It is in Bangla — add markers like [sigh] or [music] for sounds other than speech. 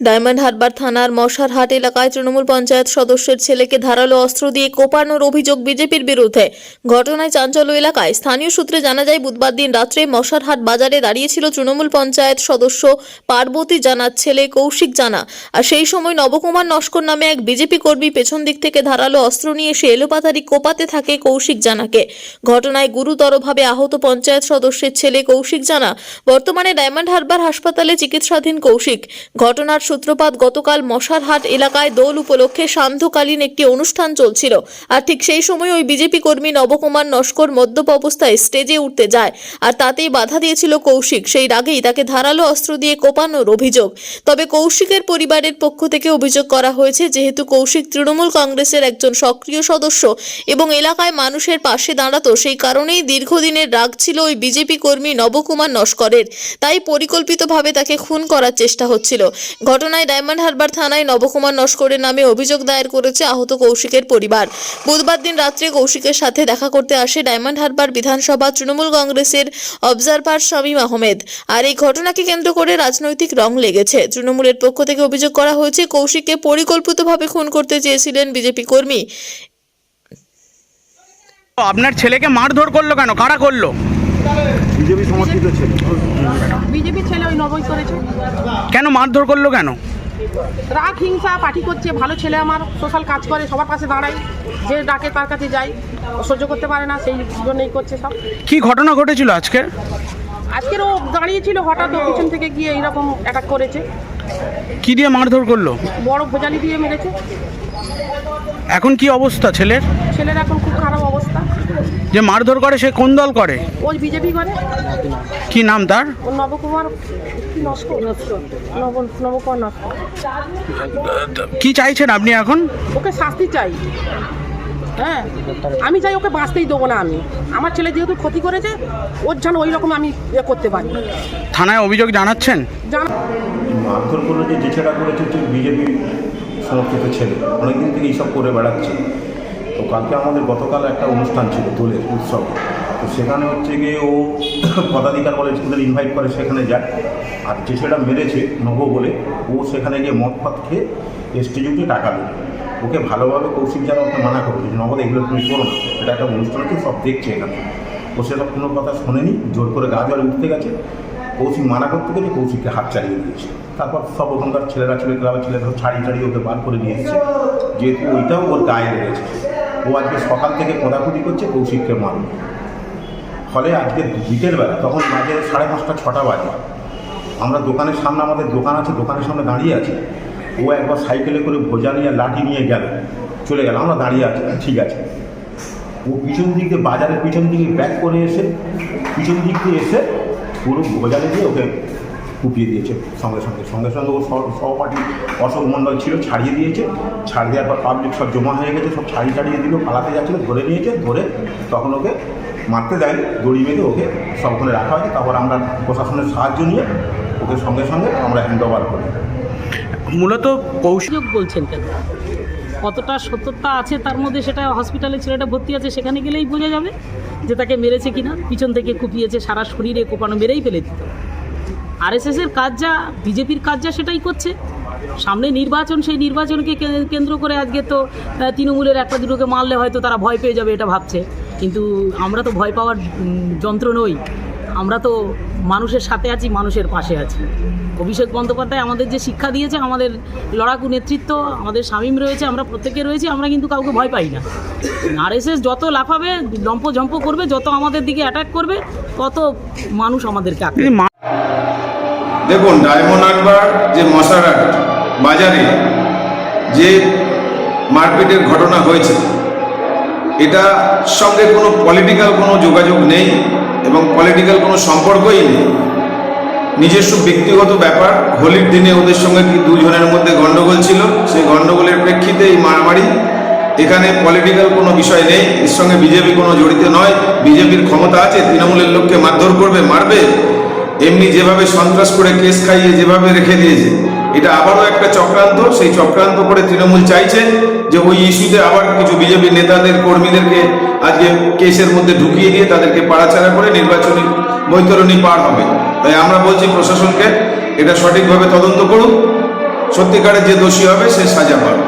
ডায়মন্ড হারবার থানার মশারহাট এলাকায় তৃণমূল পঞ্চায়েত সদস্যের ছেলেকে ধারালো অস্ত্র দিয়ে কোপানোর অভিযোগ বিজেপির বিরুদ্ধে। ঘটনায় চাঞ্চল্য এলাকায় স্থানীয় সূত্রে জানা যায়, বুধবার দিন রাত্রে মশারহাট বাজারে দাঁড়িয়েছিল তৃণমূল পঞ্চায়েত সদস্য পার্বতী জানার ছেলে কৌশিক জানা। আর সেই সময় নবকুমার নস্কর নামে এক বিজেপি কর্মী পেছন দিক থেকে ধারালো অস্ত্র নিয়ে এসে এলোপাতারি কোপাতে থাকে কৌশিক জানাকে। ঘটনায় গুরুতরভাবে আহত পঞ্চায়েত সদস্যের ছেলে কৌশিক জানা। বর্তমানে ডায়মন্ড হারবার হাসপাতালে চিকিৎসাধীন কৌশিক। ঘটনার সূত্রপাত, গতকাল মশারহাট এলাকায় দোল উপলক্ষে সান্ধ্যকালীন একটি অনুষ্ঠান চলছিল। আর ঠিক সেই সময় ওই বিজেপি কর্মী নবকুমার নস্কর মদ্যপ অবস্থায় স্টেজে উঠতে যায় আর তাতেই বাধা দিয়েছিল কৌশিক। সেই রাগেই তাকে ধারালো অস্ত্র দিয়ে কোপানোর অভিযোগ। তবে কৌশিকের পরিবারের পক্ষ থেকে অভিযোগ করা হয়েছে, যেহেতু কৌশিক তৃণমূল কংগ্রেসের একজন সক্রিয় সদস্য এবং এলাকায় মানুষের পাশে দাঁড়াতো, সেই কারণেই দীর্ঘদিনের রাগ ছিল ওই বিজেপি কর্মী নবকুমার নস্করের। তাই পরিকল্পিতভাবে তাকে খুন করার চেষ্টা হচ্ছিল। ঘটনায় ডায়মন্ড হারবার থানায় নবকুমার নস্করের নামে অভিযোগ দায়ের করেছে আহত কৌশিকের পরিবার। বুধবার দিন রাত্রে কৌশিকের সাথে দেখা করতে আসে ডায়মন্ড হারবার বিধানসভা তৃণমূল কংগ্রেসের অবজারভার শামীম আহমেদ। আর এই ঘটনাকে কেন্দ্র করে রাজনৈতিক রং লেগেছে। তৃণমূলের পক্ষ থেকে অভিযোগ করা হয়েছে, কৌশিককে পরিকল্পিতভাবে খুন করতে চেয়েছিলেন বিজেপি কর্মী। আপনার ছেলেকে মারধর করল কেন? কারা করল? বিজেপি সমর্থিত ছিল। বিজেপি ছেলে ওই নবই করেছে। কেন মারধর করল কেন? রাগ হিংসা পার্টি করছে ভালো ছেলে আমার সোশ্যাল কাজ করে সবার পাশে দাঁড়াই যে ডাকে তার কাছে যাই সহ্য করতে পারে না সেই জন্যই করছে সব। কি ঘটনা ঘটেছিল আজকে? আজকের ও দাঁড়িয়েছিল হঠাৎ ও পিছন থেকে গিয়ে এইরকম অ্যাটাক করেছে। কি দিয়ে মারধর করল? বড় ভোজালি দিয়ে মেরেছে। এখন কি অবস্থা ছেলের? ছেলের এখন খুব খারাপ অবস্থা। যে মারধর করে সে কোন দল করে? ওই বিজেপি করে। কি নাম তার? ও নবকুমার কি নস্কর নব নবকুমার নস্কর কি চাইছেন আপনি এখন? ওকে শাস্তি চাই। হ্যাঁ আমি চাই ওকে বাঁচতেই দেবো না আমি। আমার ছেলে যেহেতু ক্ষতি করেছে ওর যেন ওই রকম আমি ইয়ে করতে পারি। থানায় অভিযোগ জানাচ্ছেন? জান মারধর করল যে যে ছেলেটা করেছে বিজেপি সমর্থিত ছেলে। অনেকদিন থেকে এইসব করে বেড়াচ্ছে। তো কালকে আমাদের গতকাল একটা অনুষ্ঠান ছিল দোলের উৎসব। তো সেখানে হচ্ছে গিয়ে ও [coughs] পদাধিকার বলে স্কুলের ইনভাইট করে, সেখানে যায়। আর যে সেটা মেরেছে নব বলে, ও সেখানে গিয়ে মদ ফাত খেয়ে স্টেজে উঠে টাকা দেবে ওকে ভালোভাবে কৌশিক যেন ওকে মানা করবে যে নবদ এগুলো তুমি করো না, এটা একটা অনুষ্ঠান হচ্ছে সব দেখছে এখানে। ও সেসব কোনো কথা শোনেনি, জোর করে গা জলে উঠতে গেছে। কৌশিক মানা করতে গেলে কৌশিককে হাত চালিয়ে দিয়েছে। তারপর সব ওখানকার ছেলেরা ছেলে, গ্রামের ছেলেরা সব ছাড়িয়ে ওকে বার করে নিয়ে এসেছে। যেহেতু ওইটাও ওর গায়ে লেগেছে। ও আজকে সকাল থেকে কোদাকুদি করছে, কৌশিককে মারবে ফলে আজকে বিকেলবেলা, তখন বাজে সাড়ে পাঁচটা, ছটা বাজে। আমরা দোকানের সামনে, আমাদের দোকান আছে, দোকানের সামনে দাঁড়িয়ে আছে। ও একবার সাইকেলে করে ভোজা নিয়ে, লাঠি নিয়ে গেল। চলে গেল, আমরা দাঁড়িয়ে আছি, ঠিক আছে। ও পিছন দিকে বাজারের পিছন দিকে ব্যাক করে এসে, পিছন দিক দিয়ে এসে পুরো ভোজালে দিয়ে ওকে কুপিয়ে দিয়েছে সঙ্গে সঙ্গে। সঙ্গে সঙ্গে ও সহ- সহপাঠী অশোক মণ্ডল ছিল ছাড়িয়ে দিয়েছে। ছাড় দেওয়ার পর পাবলিক সব জমা হয়ে গেছে সব ছাড়িয়ে ছাড়িয়ে দিল পালাতে যাচ্ছিল ধরে নিয়েছে ধরে তখন ওকে মারতে দেয়নি দড়ি বেঁধে ওকে সব ওখানে রাখা হয়েছে। তারপর আমরা প্রশাসনের সাহায্য নিয়ে ওকে সঙ্গে সঙ্গে আমরা হ্যান্ড ওভার করি। মূলত কৌশিক অভিযোগ বলছেন কেন? কতটা সত্যতা আছে তার মধ্যে সেটা হসপিটালে ছেলেটা ভর্তি আছে সেখানে গেলেই বোঝা যাবে যে তাকে মেরেছে কিনা পিছন থেকে কুপিয়েছে সারা শরীরে কোপানো মেরেই ফেলে দিত। আরএসএসের কাজ যা, বিজেপির কাজ যা, সেটাই করছে। সামনে নির্বাচন, সেই নির্বাচনকে কেন্দ্র করে আজকে তো তৃণমূলের একটা দুটোকে মারলে হয়তো তারা ভয় পেয়ে যাবে, এটা ভাবছে। কিন্তু আমরা তো ভয় পাওয়ার যন্ত্র নই। আমরা তো মানুষের সাথে আছি, মানুষের পাশে আছি। অভিষেক বন্দ্যোপাধ্যায় আমাদের যে শিক্ষা দিয়েছে, আমাদের লড়াকু নেতৃত্ব, আমাদের শামীম রয়েছে, আমরা প্রত্যেকে রয়েছি, আমরা কিন্তু কাউকে ভয় পাই না। আরএসএস যত লাফাবে জম্প ঝম্প করবে, যত আমাদের দিকে অ্যাটাক করবে, তত মানুষ আমাদেরকে দেখুন, ডায়মন্ড হারবার যে মশারাট বাজারে যে মারপিটের ঘটনা হয়েছে, এটা সঙ্গে কোনো পলিটিক্যাল কোনো যোগাযোগ নেই এবং পলিটিক্যাল কোনো সম্পর্কই নেই। নিজস্ব ব্যক্তিগত ব্যাপার, হোলির দিনে ওদের সঙ্গে কি দুজনের মধ্যে গণ্ডগোল ছিল, সেই গণ্ডগোলের প্রেক্ষিতে এই মারামারি, এখানে পলিটিক্যাল কোনো বিষয় নেই, এর সঙ্গে বিজেপি কোনো জড়িত নয়, বিজেপির ক্ষমতা আছে, তৃণমূলের লোককে মারধর করবে, মারবে এমনি যেভাবে সন্ত্রাস করে কেস খাইয়ে যেভাবে রেখে দিয়েছে, এটা আবারও একটা চক্রান্ত। সেই চক্রান্ত করে তৃণমূল চাইছে যে ওই ইস্যুতে আবার কিছু বিজেপি নেতাদের, কর্মীদেরকে আজকে কেসের মধ্যে ঢুকিয়ে দিয়ে তাদেরকে পাড়াচাড়া করে নির্বাচনী বৈতরণী পার হবে। তাই আমরা বলছি প্রশাসনকে এটা সঠিকভাবে তদন্ত করুন। সত্যিকারের যে দোষী হবে সে সাজা পাবে।